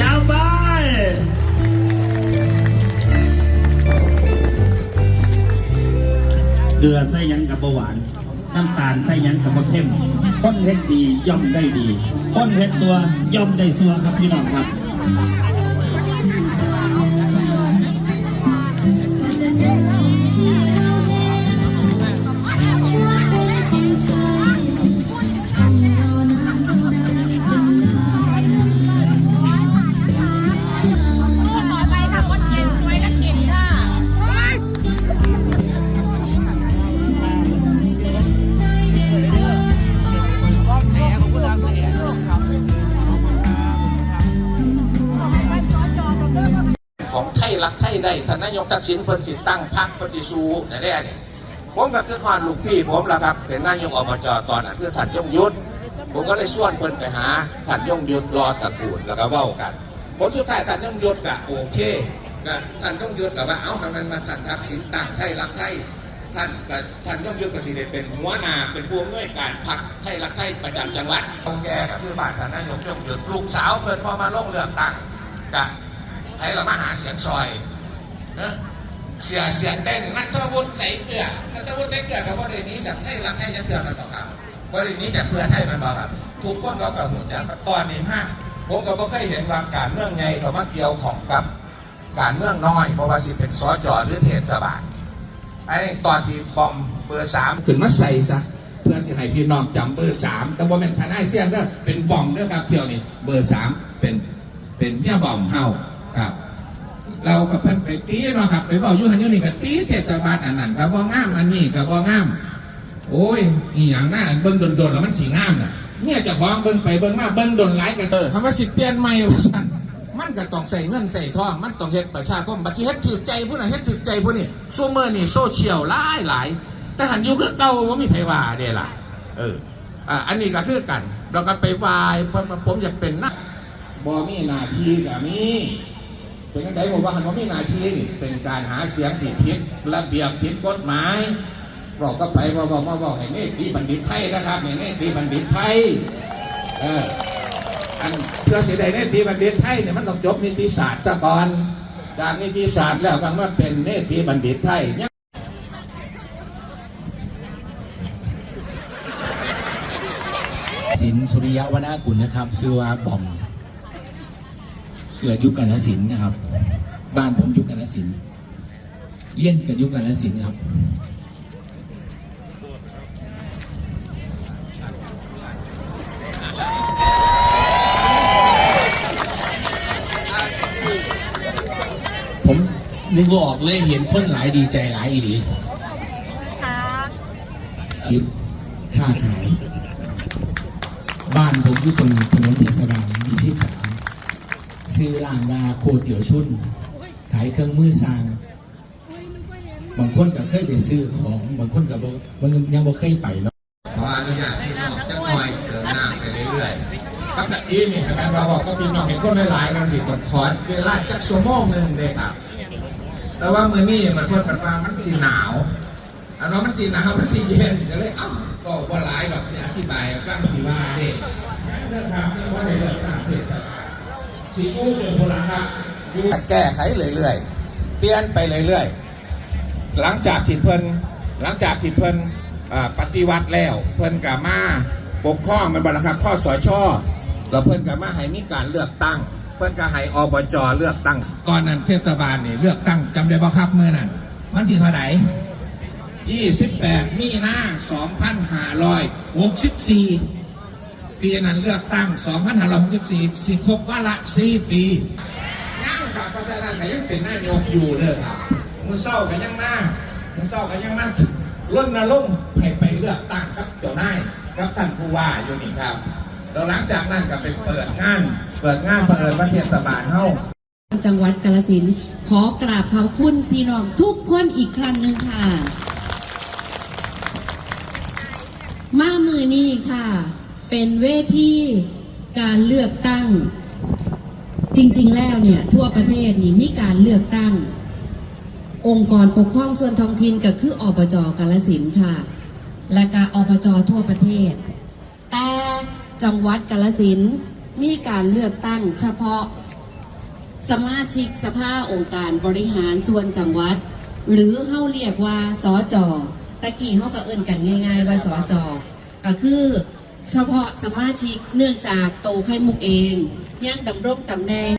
ยาวไปเกลือใส่ยังกับเบาหวาน น้ำตาลใส่ยังกับเบาเข้มคนเฮ็ดดีย่อมได้ดีคนเฮ็ดซัวย่อมได้ซัวครับพี่น้องครับ ของไทยรักไทยได้ท่านนายกทักษิณเพิ่นสิตั้งพรรคปฏิสูนี่ยได้เนี่ยผมก็คือควานลูกพี่ผมละครับ เป็นนายกอบจตอนนั้นคือท่านยงยุทธผมก็เลยชวนเพิ่นไปหาท่านยงยุทธรอตะกูลแล้วก็เว้ากันผลสุดท้ายท่านยงยุทธก็โอเคก็ท่านยงยุทธก็ว่าเอ้าทำไมมาท่านทักษิณตั้งไทยรักไทยท่านก็ท่านยงยุทธก็สิได้เป็นหัวหน้าเป็นผู้อำนวยการพรรคไทยรักไทยประจำจังหวัดตรงแกก็คือบ้านท่านนายกยงยุทธลูกสาวเพิ่นพอมาลงเลือกตั้งก็ให้เรามาหาเสียงซอยเนอะเสียเสียงเต้นนัทวุฒิใส่เกลือนัทวุฒิใส่เกลือกับว่าเดี๋ยวนี้จากไทยรักไทยจะเกลือมันบอกครับว่าเดี๋ยวนี้จากเพื่อไทยมันบอกครับทุกคนเขากับหัวใจตอนนี้มากผมก็ไม่เคยเห็นว่าการเมืองไงเขามาเกี่ยวของกับการเมืองน้อยเพราะว่าสิเป็นสจอหรือเทศบาลไอ้นี่ตอนที่บอมเบอร์สามขึ้นมาใส่ซะเพื่อสิให้พี่น้องจำเบอร์สามแต่ว่าเป็นทนายเสี้ยงก็เป็นบอมเด้วยครับเที่ยวนี้เบอร์สามเป็นเป็นเที่ยบอมเฮา ครับ เรากับเพิ่นไปตีเนาะครับ ไปบอกอยุหันอยุนี่กับตีเศรษฐบาลอันนั้นกับบ่งามอันนี้กับบ่งาม โอ้ยอีหยังหน้าเบิ่งโดนๆแล้วมันสีงามน่ะเนี่ยจะของเบิ่งไปเบิ่งมาเบิ่งโดนหลายกันเออคำว่าสิเปลี่ยนใหม่ว่าซั่นมันก็ต้องใส่เงินใส่ทอง มันต้องเฮ็ดประชาคมบัดสิเฮ็ดถือใจผู้นั้นเฮ็ดถือใจผู้นี้ซูเมอร์นี่โซเชียลหลายหลายแต่หันอยู่คือเก่าบ่ามีไผว่าเด้ล่ะ เอออ่าอันนี้ก็คือกัน เราก็ไปวายผมผมอยากเป็นนักบ่มีหน้าที่ก็มี เป็นยังไงผมว่าหันว่ามีหน้าทีนี่เป็นการหาเสียงผิดผิดระเบียบผิดกฎหมายบอกก็ไปบอกบอกมาบอกให้เนตีบัณฑิตไทยนะครับเนี่ยเนตีบัณฑิตไทยเอออันเพื่อเสียดายเนตีบัณฑิตไทยเนี่ยมันต้องจบนิติศาสตร์ซะก่อนจากนิติศาสตร์แล้วก็มาเป็นเนตีบัณฑิตไทยเนี่ยสินสุริยะวนากุลนะครับ ชื่อว่าบอม เกิดยุคกาลสินธุ์นะครับ บ้านผมยุคกาลสินธุ์เลี้ยนกับยุคกาลสินธุ์ครับ ผมนึกว่าออกเลยเห็นคนหลายดีใจหลายอีดีค่ะคิดค้าขาย บ้านผมอยู่ตรงถนนเทศบาลมีที่สาม ซื้อร้านว่าโคเตี๋ยวชุนขายเครื่องมือสร้าง บางคนก็เคยไปซื้อของบางคนก็บบางยังบ่เคยไปเนาะขออนุญาตพี่น้องจะคอยเติมน้ำไปเรื่อยๆตั้งแต่อีนี่แฟนเราบอกก็พี่น้องเห็นคนหลายๆกันสิต้องขอเวลาจักชั่วโมงหนึ่งเลยครับ แต่ว่ามือนี่มันเพิ่นมันว่ามันสีหนาวอันนั้นมันสีหนาวมันสีเย็นก็เลยเอ้าก็ว่าหลายแบบสิอธิบายฟังสิว่าเด้เรื่องครับเรื่องว่าในเรื่องต่างประเทศรับ สีกู้เดือนพลังครับแก้ไขเรื่อยๆ เปลี่ยนไปเรื่อยๆ หลังจากที่เพิ่นหลังจากที่เพิ่นอ่าปฏิวัติแล้ว เพิ่นกับมาปกครองมันบัลครับข้อสชแล้วเพิ่นกับมาให้มีการเลือกตั้ง เพิ่นก็ให้อบจเลือกตั้ง ก่อนนั้นเทศบาลนี่เลือกตั้งจำได้บ่ครับเมื่อนั้นวันที่เท่าไหร่28 มีนา2564 ปีนั้นเลือกตั้ง2564สิครบวาระ4ปีย่างกับประชาชนก็ยังเป็นนายกอยู่เลยครับมือเศร้าก็ยังมามือเศร้าก็ยังมาล้นนรงค์ให้ไปเลือกตั้งกับเจ้านายกับท่านผู้ว่าอยู่นี่ครับแล้วหลังจากนั้นก็ไปเปิดงาน เปิดงานเปิดประเทศบาลเฮาจังหวัดกาฬสินธุ์ขอกราบขอบคุณพี่น้องทุกคนอีกครั้งหนึ่งค่ะ มามือนี้ค่ะ เป็นเวทีการเลือกตั้ง จริง ๆ แล้วเนี่ย ทั่วประเทศนี่มีการเลือกตั้ง องค์กรปกครองส่วนท้องถิ่นก็คืออบจกาฬสินค่ะ และก็อบจทั่วประเทศ แต่จังหวัดกาฬสินมีการเลือกตั้งเฉพาะสมาชิกสภาองค์การบริหารส่วนจังหวัด หรือเฮาเรียกว่าสอจอตะกี้เฮาก็เอิ้นกันง่าย ๆ ว่าสอจอก็คือ เฉพาะสมาชิกเนื่องจากโตไข่มุกเองยังดำรงตำแหน่ง